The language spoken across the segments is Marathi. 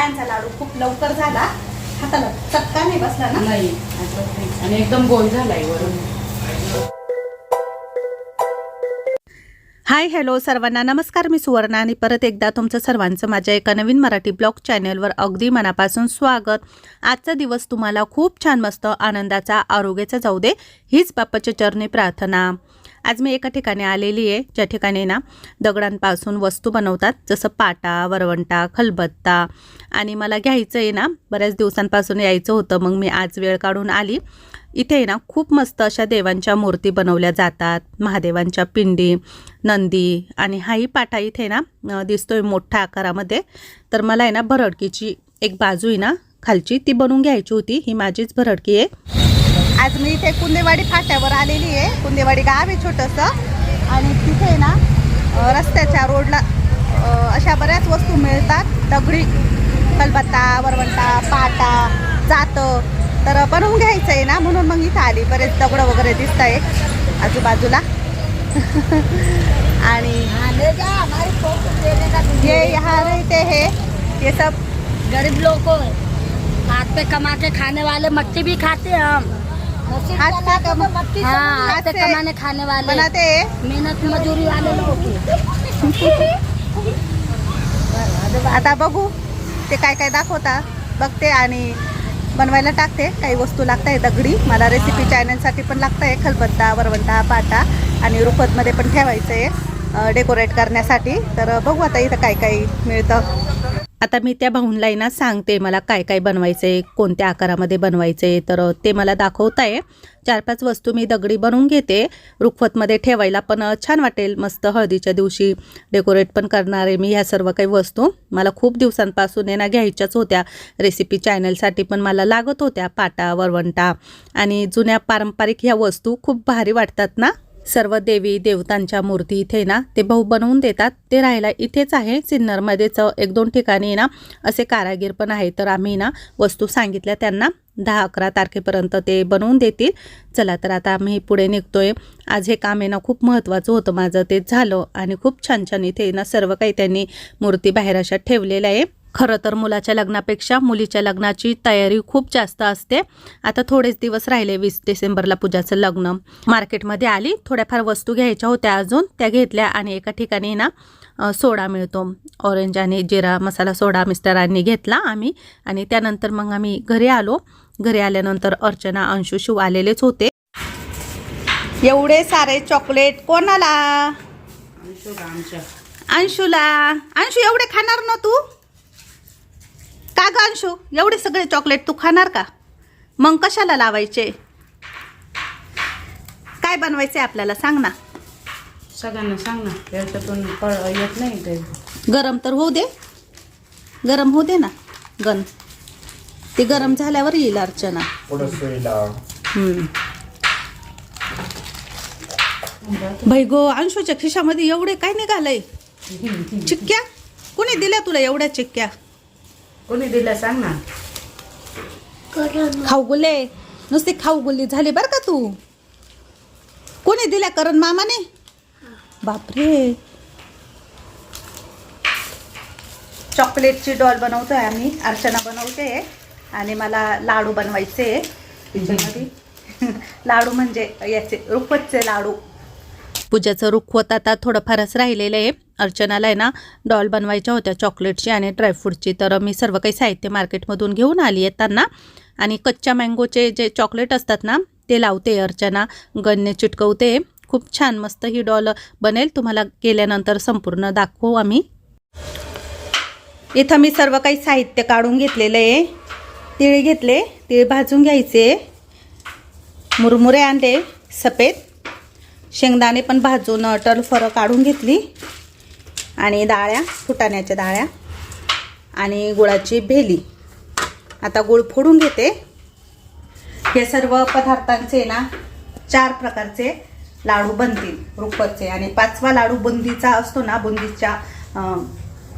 बायांचा लाडू खूप लवकर झाला. हाताला चटका नाही बसला ना? नाही. आणि एकदम गोल झालाय वरून. हाय हॅलो सर्वांना. नमस्कार मी सुवर्णा आणि परत एकदा तुमचं सर्वांचं माझ्या एका नवीन मराठी ब्लॉग चॅनलवर अगदी मनापासून स्वागत. आजचा दिवस तुम्हाला खूप छान मस्त आनंदाचा आरोग्याचा जाऊ दे. हीच बाप्पाच्या चरणी प्रार्थना. आज मी एका ठिकाणी आलेली आहे. ज्या ठिकाणी ना दगडांपासून वस्तू बनवतात. जसं पाटा वरवंटा खलबत्ता आणि मला घ्यायचं आहे ना बऱ्याच दिवसांपासून यायचं होतं. मग मी आज वेळ काढून आली. इथे आहे ना खूप मस्त अशा देवांच्या मूर्ती बनवल्या जातात. महादेवांच्या पिंडी नंदी आणि हाही पाटा इथे ना दिसतोय मोठ्या आकारामध्ये. तर मला आहे ना भरडकीची एक बाजू आहे ना खालची ती बनवून घ्यायची होती. ही माझीच भरडकी आहे. आज मी इथे कुंदेवाडी फाट्यावर आलेली आहे. कुंदेवाडी गाव आहे छोटंसं. आणि तिथे आहे ना रस्त्याच्या रोडला अशा बऱ्याच वस्तू मिळतात. दगडी कलबत्ता वरवंटा पाटा जातं. तर बनवून घ्यायचं आहे ना म्हणून मग इथं आली. बरेच दगडं वगैरे दिसत आहेत आजूबाजूला. आणि ये यहाँ रहते हैं. ये सब. गरीब लोग को हाथ पे कमा के खाने वाले मट्टी भी खाते हैं हम. हाथ से कम- हाँ हाथ से कमाने खाने वाले बनाते हैं। मेहनत मजूरी वाले लोग आता बघू ते काय काय दाखवता. बघते आणि बनवायला टाकते. काही वस्तू लागत आहे दगडी. मला रेसिपी चॅनलसाठी पण लागत आहे खलबत्ता वरवंटा पाटा आणि रुखतमध्ये पण ठेवायचं आहे डेकोरेट करण्यासाठी. तर बघू आता इथं काय काय मिळतं. आता मी त्या भाऊनला ना सांगते मला काय काय बनवायचं आहे कोणत्या आकारामध्ये बनवायचं आहे तर ते मला दाखवत आहे चार पाच वस्तू मी दगडी बनवून घेते. रुखवतमध्ये ठेवायला पण छान वाटेल. मस्त हळदीच्या दिवशी डेकोरेट पण करणार आहे मी ह्या सर्व काही वस्तू. मला खूप दिवसांपासून आहे ना घ्यायच्याच होत्या. रेसिपी चॅनलसाठी पण मला लागत होत्या पाटा वरवंटा आणि जुन्या पारंपरिक ह्या वस्तू खूप भारी वाटतात ना. सर्व देवी देवतांच्या मूर्ती इथे ना ते भाऊ बनवून देतात. ते राहायला इथेच आहे सिन्नरमध्येच एक दोन ठिकाणी ना असे कारागीर पण आहे तर आम्ही ना वस्तू सांगितल्या त्यांना. दहा अकरा तारखेपर्यंत ते बनवून देतील. चला तर आता आम्ही पुढे निघतोय. आज हे काम आहे ना खूप महत्त्वाचं होतं माझं. ते झालं आणि खूप छान छान इथे ना सर्व काही त्यांनी मूर्ती बाहेर अशा ठेवलेल्या आहे. खरं तर मुलाच्या लग्नापेक्षा मुलीच्या लग्नाची तयारी खूप जास्त असते. आता थोडेच दिवस राहिले वीस डिसेंबरला पूजाचं लग्न. मार्केटमध्ये आली थोड्याफार वस्तू घ्यायच्या होत्या अजून त्या घेतल्या आणि एका ठिकाणी ना सोडा मिळतो. ऑरेंज आणि जिरा मसाला सोडा मिस्टरांनी घेतला आम्ही आणि त्यानंतर मग आम्ही घरी आलो. घरी आल्यानंतर अर्चना अंशू शिव आलेलेच होते. एवढे सारे चॉकलेट कोणाला? अंशूला. अंशू एवढे खाणार ना तू? का ग अंशू? एवढे सगळे चॉकलेट तू खाणार का? मग कशाला लावायचे? काय बनवायचे आपल्याला? सांग ना. सगळ्यांना सांग ना. त्याच्यातून फळ येत नाही ते. गरम तर होऊ दे. गरम होऊ दे ना. गन. ते गरम झाल्यावर येईल अर्चना. पुढं सुईला हम्म. भाई गो अंशूच्या खिशामध्ये एवढे काय निघालंय? चिक्क्या? कोणी दिल्या तुला एवढ्या चिक्क्या? कोणी दिलं सांग ना. खाऊ गुले नुसती खाऊ गुल्ली झाली बरं का तू? कोणी दिल्या करण मामाने? बापरे. चॉकलेटची डॉल बनवतोय आम्ही अर्चना बनवते आणि मला लाडू बनवायचे. लाडू म्हणजे याचे रुखवतचे लाडू. पूजाचं रुखवत आता थोडंफारच राहिलेलं आहे. अर्चनाला आहे ना डॉल बनवायच्या होत्या चॉकलेटची आणि ड्रायफ्रूटची तर मी सर्व काही साहित्य मार्केटमधून घेऊन आली आहे त्यांना. आणि कच्च्या मँगोचे जे चॉकलेट असतात ना ते लावते अर्चना. गणने चिटकवते. खूप छान मस्त ही डॉल बनेल. तुम्हाला गेल्यानंतर संपूर्ण दाखवू आम्ही. इथं मी सर्व काही साहित्य काढून घेतलेलं आहे. तिळ घेतले तिळ भाजून घ्यायचे. मुरमुरे आणले सफेद. शेंगदाणे पण भाजून टरफरं काढून घेतली. आणि डाळ्या फुटाण्याच्या डाळ्या. आणि गुळाची भेली. आता गुळ फोडून घेते. हे सर्व पदार्थांचे ना चार प्रकारचे लाडू बनतील रुपचे. आणि पाचवा लाडू बुंदीचा असतो ना बुंदीच्या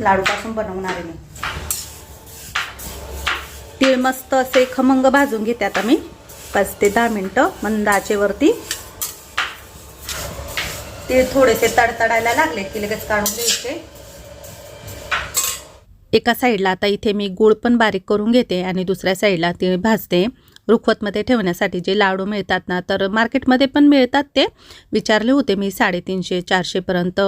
लाडूपासून बनवणार मी. तीळ मस्त असे खमंग भाजून घेते आता मी. पाच ते दहा मिनटं मंदाचेवरती ते थोडेसे तडतडायला लागले की लगेच काढून द्यायचे एका साईडला आता इथे मी गूळ पण बारीक करून घेते आणि दुसऱ्या साईडला ते भाजते. रुखवतमध्ये ठेवण्यासाठी जे लाडू मिळतात ना तर मार्केटमध्ये पण मिळतात ते. विचारले होते मी साडेतीनशे चारशेपर्यंत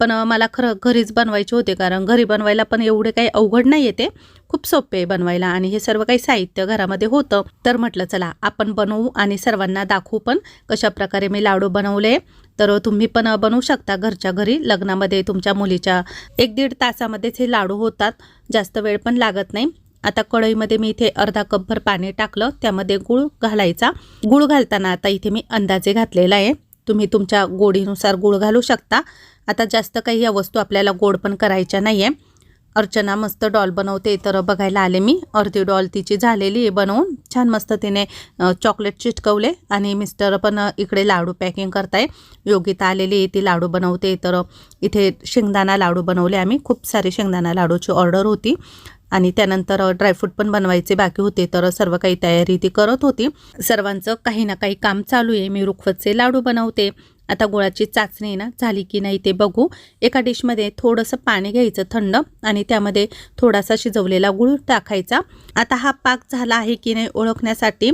पण मला खरं घरीच बनवायचे होते कारण घरी बनवायला पण एवढे काही अवघड नाही येते खूप सोपे आहे बनवायला आणि हे सर्व काही साहित्य घरामध्ये होतं. तर म्हटलं चला आपण बनवू आणि सर्वांना दाखवू पण कशा प्रकारे मी लाडू बनवले. तर तुम्ही पण बनवू शकता घरच्या घरी. लग्नामध्ये तुमच्या मुलीच्या एक दीड तासामध्येच हे लाडू होतात. जास्त वेळ पण लागत नाही. आता कढईमध्ये मी इथे अर्धा कपभर पाणी टाकलं त्यामध्ये गूळ घालायचा. गूळ घालताना आता इथे मी अंदाजे घातलेला आहे. तुम्ही तुमच्या गोडीनुसार गूळ घालू शकता. आता जास्त काही या वस्तू आपल्याला गोड पण करायच्या नाही आहे अर्चना मस्त डॉल बनवते तर बघायला आले मी. अर्धी डॉल तिची झालेली आहे बनवून. छान मस्त तिने चॉकलेट चिटकवले आणि मिस्टर पण इकडे लाडू पॅकिंग करताय. योगिता आलेली आहे ती लाडू बनवते. तर इथे शेंगदाणा लाडू बनवले आम्ही. खूप सारे शेंगदाणा लाडूची ऑर्डर होती. आणि त्यानंतर ड्रायफ्रूट पण बनवायचे बाकी होते. तर सर्व काही तयारी ती करत होती. सर्वांचं काही ना काही काम चालू आहे. मी रुखवतचे लाडू बनवते. आता गुळाची चाचणी ना झाली की नाही ते बघू. एका डिशमध्ये थोडंसं पाणी घ्यायचं थंड आणि त्यामध्ये थोडासा शिजवलेला गूळ टाकायचा. आता हा पाक झाला आहे की नाही ओळखण्यासाठी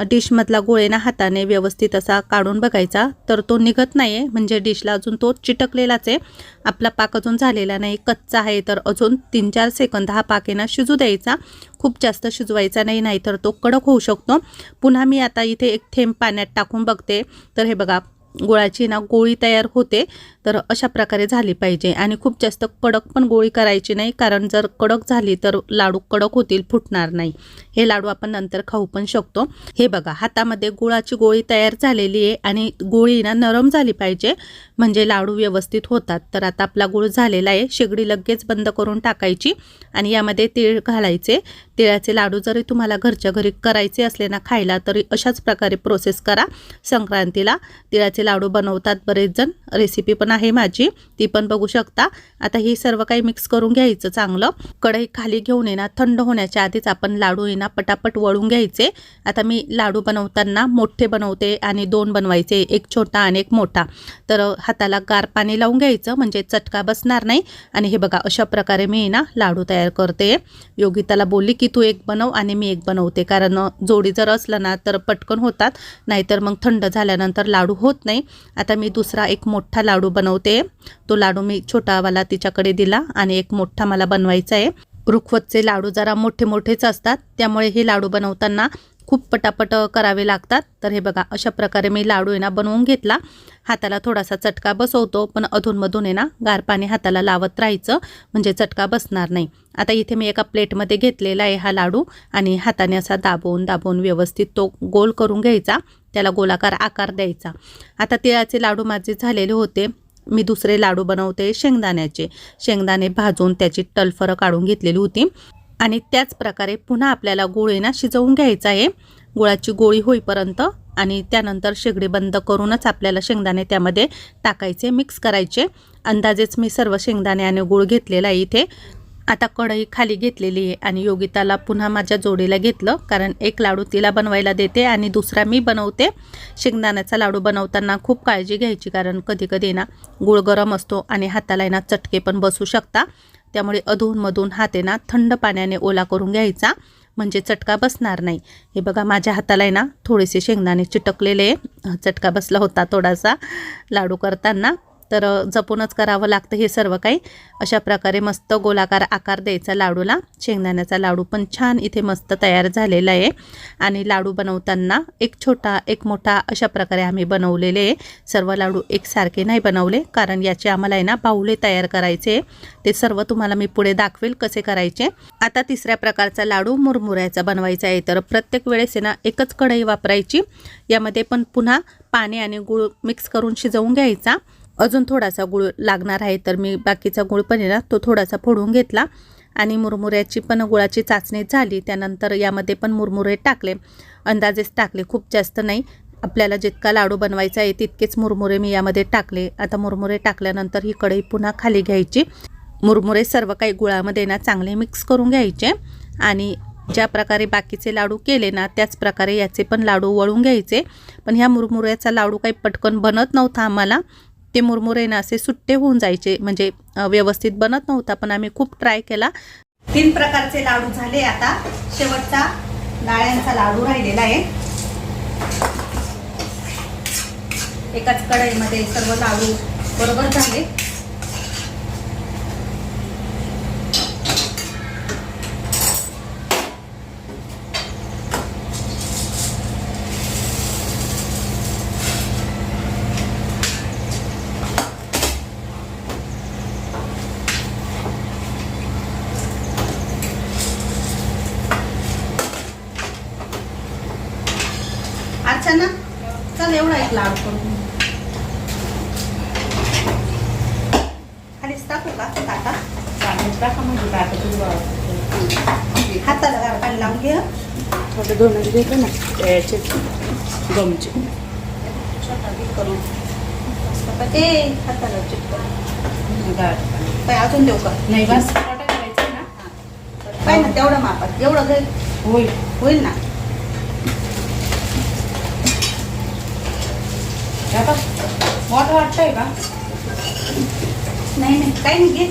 डिशमधला गुळेना हाताने व्यवस्थित असा काढून बघायचा. तर तो निघत नाही आहे म्हणजे डिशला अजून तो चिटकलेलाच आहे. आपला पाक अजून झालेला नाही कच्चा आहे तर अजून तीन चार सेकंद हा पाक आहे ना शिजू द्यायचा. खूप जास्त शिजवायचा नाही नाहीतर तो कडक होऊ शकतो. पुन्हा मी आता इथे एक थेंब पाण्यात टाकून बघते. तर हे बघा गुळाची ना गोळी तयार होते तर अशा प्रकारे झाली पाहिजे. आणि खूप जास्त कडक पण गोळी करायची नाही कारण जर कडक झाली तर लाडू कडक होतील फुटणार नाही. हे लाडू आपण नंतर खाऊ पण शकतो. हे बघा हातामध्ये गुळाची गोळी तयार झालेली आहे आणि गोळी ना नरम झाली पाहिजे म्हणजे लाडू व्यवस्थित होतात. तर आता आपला गुळ झालेला आहे शेगडी लगेच बंद करून टाकायची आणि यामध्ये तीळ घालायचे. तिळाचे लाडू जरी तुम्हाला घरच्या घरी करायचे असले ना खायला तरी अशाच प्रकारे प्रोसेस करा संक्रांतीला. तिळाचे लाडू बनवतात बरेच जण रेसिपी पण आहे माझी. ती पण बघू शकता. आता हे सर्व काही मिक्स करून घ्यायचं चांगलं. कढई खाली घेऊन येणार थंड होण्याच्या आधीच आपण लाडू येणार पटापट वळून घ्यायचे. आता मी लाडू बनवताना मोठे बनवते आणि दोन बनवायचे एक छोटा आणि एक मोठा. तर हाताला गार पाणी लावून घ्यायचं म्हणजे चटका बसणार नाही. आणि हे बघा अशा प्रकारे मी ना लाडू तयार करते. योगिताला बोलली की तू एक बनव आणि मी एक बनवते. कारण जोडी जर असलं ना तर पटकन होतात. नाहीतर मग थंड झाल्यानंतर लाडू होत नाही. आता मी दुसरा एक मोठा लाडू बनवते. तो लाडू मी छोटावाला तिच्याकडे दिला आणि एक मोठा मला बनवायचा आहे. रुखवतचे लाडू जरा मोठे मोठेच असतात. त्यामुळे हे लाडू बनवताना खूप पटापट करावे लागतात. तर हे बघा अशा प्रकारे मी लाडू आहे ना बनवून घेतला. हाताला थोडासा चटका बसवतो पण अधूनमधून आहे ना गार पाणी हाताला लावत राहायचं म्हणजे चटका बसणार नाही. आता इथे मी एका प्लेटमध्ये घेतलेला आहे हा लाडू आणि हाताने असा दाबून दाबून व्यवस्थित तो गोल करून घ्यायचा. त्याला गोलाकार आकार द्यायचा. आता तिळाचे लाडू माझे झालेले होते. मी दुसरे लाडू बनवते शेंगदाण्याचे. शेंगदाणे भाजून त्याची टलफरं काढून घेतलेली होती. आणि त्याच प्रकारे पुन्हा आपल्याला गोळीना शिजवून घ्यायचं आहे. गुळाची गोळी होईपर्यंत आणि त्यानंतर शेगडी बंद करूनच आपल्याला शेंगदाणे त्यामध्ये टाकायचे मिक्स करायचे. अंदाजेच मी सर्व शेंगदाणे आणि गुळ घेतलेला आहे इथे. आता कढई खाली घेतलेली आहे आणि योगिताला पुन्हा माझ्या जोडीला घेतलं कारण एक लाडू तिला बनवायला देते आणि दुसरा मी बनवते. शेंगदाण्याचा लाडू बनवताना खूप काळजी घ्यायची कारण कधी कधी ना गुळ गरम असतो आणि हाताला आहे ना चटके पण बसू शकता. त्यामुळे अधूनमधून हाते ना थंड पाण्याने ओला करून घ्यायचा म्हणजे चटका बसणार नाही. हे बघा माझ्या हाताला आहे ना थोडेसे शेंगदाणे चिटकलेले चटका बसला होता थोडासा लाडू करताना. तर जपूनच करावं लागतं हे सर्व काही. अशा प्रकारे मस्त गोलाकार आकार द्यायचा लाडूला. शेंगदाण्याचा लाडू पण छान इथे मस्त तयार झालेला आहे. आणि लाडू बनवताना एक छोटा एक मोठा अशा प्रकारे आम्ही बनवलेले आहे. सर्व लाडू एकसारखे नाही बनवले कारण याचे आम्हाला आहे ना बाहुले तयार करायचे ते सर्व तुम्हाला मी पुढे दाखवेल कसे करायचे. आता तिसऱ्या प्रकारचा लाडू मुरमुऱ्याचा बनवायचा आहे. तर प्रत्येक वेळेस ना एकच कढई वापरायची. यामध्ये पण पुन्हा पाणी आणि गूळ मिक्स करून शिजवून घ्यायचा. अजून थोडासा गूळ लागणार आहे तर मी बाकीचा गूळ पण आहे ना तो थोडासा फोडून घेतला. आणि मुरमुऱ्याची पण गुळाची चाचणी झाली त्यानंतर यामध्ये पण मुरमुरे टाकले. अंदाजेच टाकले खूप जास्त नाही. आपल्याला जितका लाडू बनवायचा आहे तितकेच मुरमुरे मी यामध्ये टाकले. आता मुरमुरे टाकल्यानंतर ही कढई पुन्हा खाली घ्यायची. मुरमुरे सर्व काही गुळामध्ये ना चांगले मिक्स करून घ्यायचे. आणि ज्या प्रकारे बाकीचे लाडू केले ना त्याच प्रकारे याचे पण लाडू वळून घ्यायचे. पण ह्या मुरमुऱ्याचा लाडू काही पटकन बनत नव्हता आम्हाला. ते मुरमुरे ना असे सुट्टे होऊन जायचे. म्हणजे व्यवस्थित बनत नव्हता पण आम्ही खूप ट्राय केला. तीन प्रकारचे लाडू झाले आता. शेवटचा डाळ्यांचा लाडू राहिलेला आहे. एकाच कढईमध्ये सर्व लाडू बरोबर झाले अर्चना चल एवढा एक लाडू करून खालीच टाकू का ताटात चालेल टाका म्हणजे टाका तुझी बाबा हाताला गार पाणी लावून घे हं. थोडे दोन देतो ना याचे गमचे करून ए हाताला. काय अजून देऊ का? नाही बस. करायचं ना. काय ना तेवढं मापात एवढं घे. होईल. होईल ना. आता मोठं वाटतंय का? नाही नाही. काही नाही घे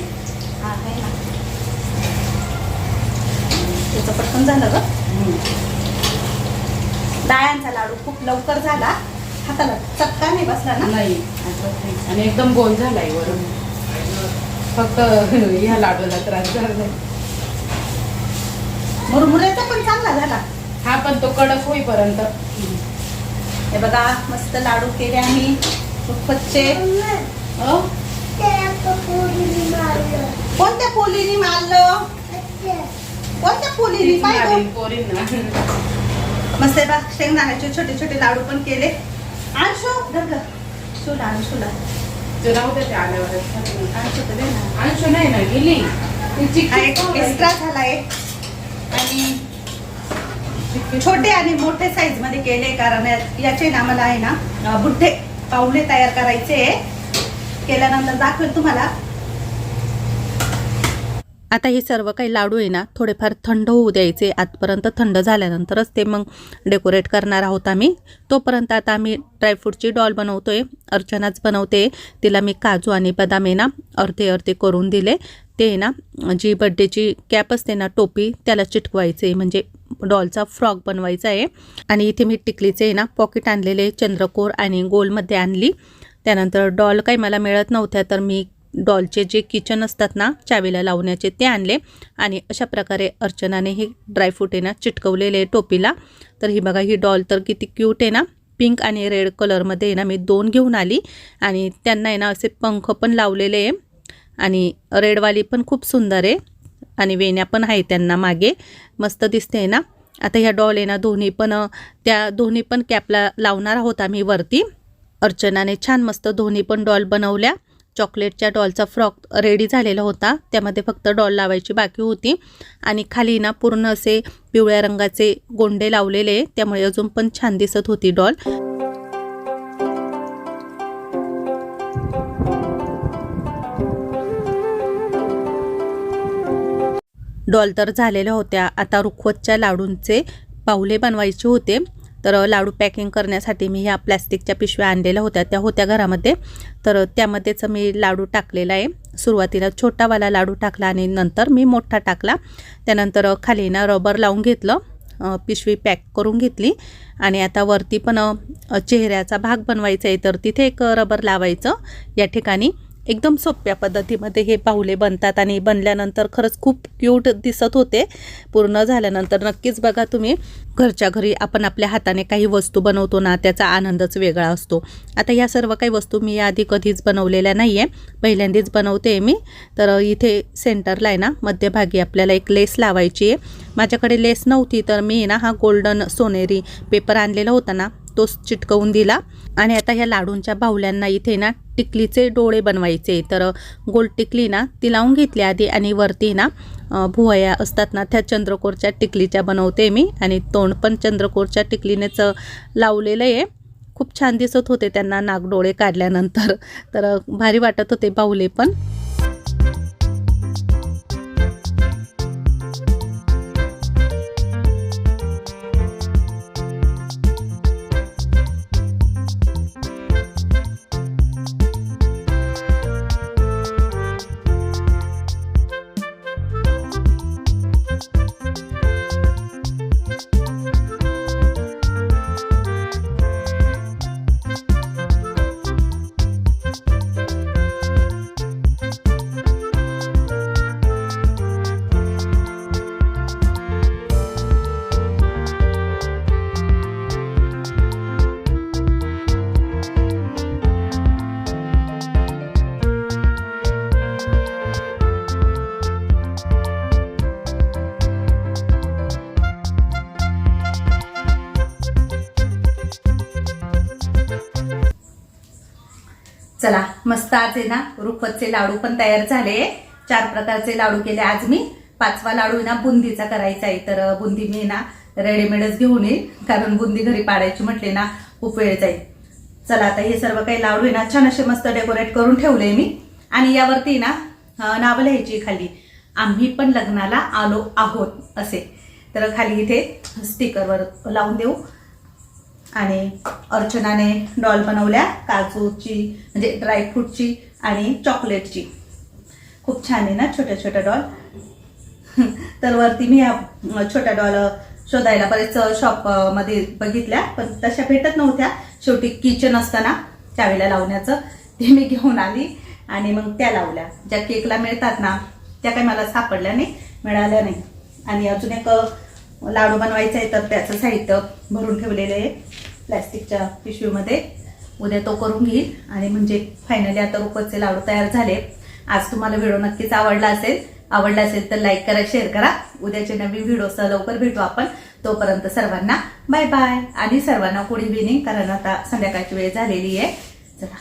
हा आहे ना त्याचं पटकन झालं ग. डाळ्यांचा लाडू खूप लवकर झाला. हाताला चटका नाही बसला ना. नाही आणि एकदम गोल झालाय वरून. फक्त ह्या लाडूला त्रास झाला नाही. मुरमुऱ्याचा पण चांगला झाला. हा पण तो कडक होईपर्यंत. हे बघा मस्त लाडू केले आम्ही. अ? कोणत्या पोलीने मारलं? कोणत्या पोलीने पाहिजे. मस्त आहे बा शेंगदाण्याचे छोटे छोटे लाडू पण केले. आणशो धर ग. शुला आणशुला आणशो नाही ना गेली. एक्स्ट्रा झालाय आणि छोटे आणि मोठे साईजमध्ये केले कारण याचे ना मला आहे ना बुड्ढे पावले तयार करायचे. केल्यानंतर दाखवेल तुम्हाला. आता हे सर्व काही लाडू आहे ना थोडेफार थंड होऊ द्यायचे. आजपर्यंत थंड झाल्यानंतरच ते मग डेकोरेट करणार आहोत आम्ही. तोपर्यंत आता आम्ही ड्रायफ्रूटची डॉल बनवतो आहे अर्चनाच बनवते. तिला मी काजू आणि बदाम आहे ना अर्धे अर्धे करून दिले. ते आहे ना जी बड्डेची कॅप असते ना टोपी त्याला चिटकवायचे. म्हणजे डॉलचा फ्रॉक बनवायचा आहे. आणि इथे मी टिकलीचे आहे ना पॉकेट आणलेले चंद्रकोर आणि गोलमध्ये आणली. त्यानंतर डॉल काही मला मिळत नव्हत्या तर मी डॉलचे जे किचन असतात ना चावीला लावण्याचे ते आणले. आणि अशा प्रकारे अर्चनाने हे ड्रायफ्रूट आहे ना चिटकवलेले आहे टोपीला. तर ही बघा ही डॉल तर किती क्यूट आहे ना पिंक आणि रेड कलरमध्ये आहे ना मी दोन घेऊन आली. आणि त्यांना आहे ना असे पंख पण लावलेले आहे. आणि रेडवाली पण खूप सुंदर आहे. आणि वेण्या पण आहे त्यांना मागे. मस्त दिसते आहे ना. आता ह्या डॉल आहे ना दोन्ही पण त्या दोन्ही पण कॅपला लावणार आहोत आम्ही वरती. अर्चनाने छान मस्त दोन्ही पण डॉल बनवल्या. चॉकलेटच्या डॉलचा फ्रॉक रेडी झालेला होता. त्यामध्ये फक्त डॉल लावायची बाकी होती. आणि खाली ना पूर्ण असे पिवळ्या रंगाचे गोंडे लावलेले. त्यामुळे अजून पण छान दिसत होती डॉल. डॉल तर झालेल्या होत्या. आता रुखवतच्या लाडूंचे पाहुले बनवायचे होते. तर लाडू पॅकिंग करण्यासाठी मी ह्या प्लॅस्टिकच्या पिशव्या आणलेल्या होत्या. त्या होत्या घरामध्ये. तर त्यामध्येच मी लाडू टाकलेला आहे. सुरुवातीला छोटावाला लाडू टाकला आणि नंतर मी मोठा टाकला. त्यानंतर खाली ना रबर लावून घेतलं. पिशवी पॅक करून घेतली. आणि आता वरती पण चेहऱ्याचा भाग बनवायचा आहे. तर तिथे एक रबर लावायचं या ठिकाणी. एकदम सोप्या पद्धतीमध्ये हे पाहुले बनतात आणि बनल्यानंतर खरंच खूप क्यूट दिसत होते. पूर्ण झाल्यानंतर नक्कीच बघा तुम्ही घरच्या घरी आपण आपल्या हाताने काही वस्तू बनवतो ना त्याचा आनंदच वेगळा असतो. आता या सर्व काही वस्तू मी आधी कधीच बनवलेल्या नाही आहे पहिल्यांदाच बनवते मी. तर इथे सेंटरला आहे ना मध्यभागी आपल्याला एक लेस लावायची आहे. माझ्याकडे लेस नव्हती तर मी ना हा गोल्डन सोनेरी पेपर आणलेला होता ना तोच चिटकवून दिला. आणि आता ह्या लाडूंच्या बाहुल्यांना इथे ना टिकलीचे डोळे बनवायचे. तर गोल टिकली ना ती लावून घेतली आधी आणि वरती ना भुवया असतात ना त्या चंद्रकोरच्या टिकलीच्या बनवते मी. आणि तोंड पण चंद्रकोरच्या टिकलीनेच लावलेलं आहे. खूप छान दिसत होते त्यांना नागडोळे काढल्यानंतर. तर भारी वाटत होते बाहुले पण. चला मस्त आज आहे ना रुखवतचे लाडू पण तयार झाले. चार प्रकारचे लाडू केले आज मी. पाचवा लाडू आहे ना बुंदीचा करायचा आहे. तर बुंदी मी ना रेडीमेडच घेऊन येईल. कारण बुंदी घरी पाडायची म्हटले ना खूप वेळ जाईल. चला आता हे सर्व काही लाडू आहे ना छान असे मस्त डेकोरेट करून ठेवले मी. आणि यावरती ना नावं लिहायची खाली. आम्ही पण लग्नाला आलो आहोत असे. तर खाली इथे स्टिकरवर लावून देऊ. आणि अर्चनाने डॉल बनवल्या काजूची म्हणजे ड्रायफ्रूटची आणि चॉकलेटची खूप छान आहे ना छोट्या छोट्या डॉल? तर वरती मी ह्या छोट्या डॉल शोधायला बरेच शॉपमध्ये बघितल्या पण तशा भेटत नव्हत्या. शेवटी किचन असताना त्यावेळेला लावण्याचं ते मी घेऊन आली आणि मग त्या लावल्या. ज्या केकला मिळतात ना त्या काही मला सापडल्या नाही मिळाल्या नाही. आणि अजून एक लाडू बनवायचा आहे तर त्याचं साहित्य भरून ठेवलेलं आहे. प्लॅस्टिकच्या पिशवीमध्ये उद्या तो करून घेईल. आणि म्हणजे फायनली आता रुपचे लाडू तयार झाले. आज तुम्हाला व्हिडिओ नक्कीच आवडला असेल. आवडला असेल तर लाईक करा शेअर करा. उद्याच्या नवीन व्हिडिओसह लवकर भेटू आपण. तोपर्यंत सर्वांना बाय बाय आणि सर्वांना गुड इव्हिनिंग कारण आता संध्याकाळची वेळ झालेली आहे. चला.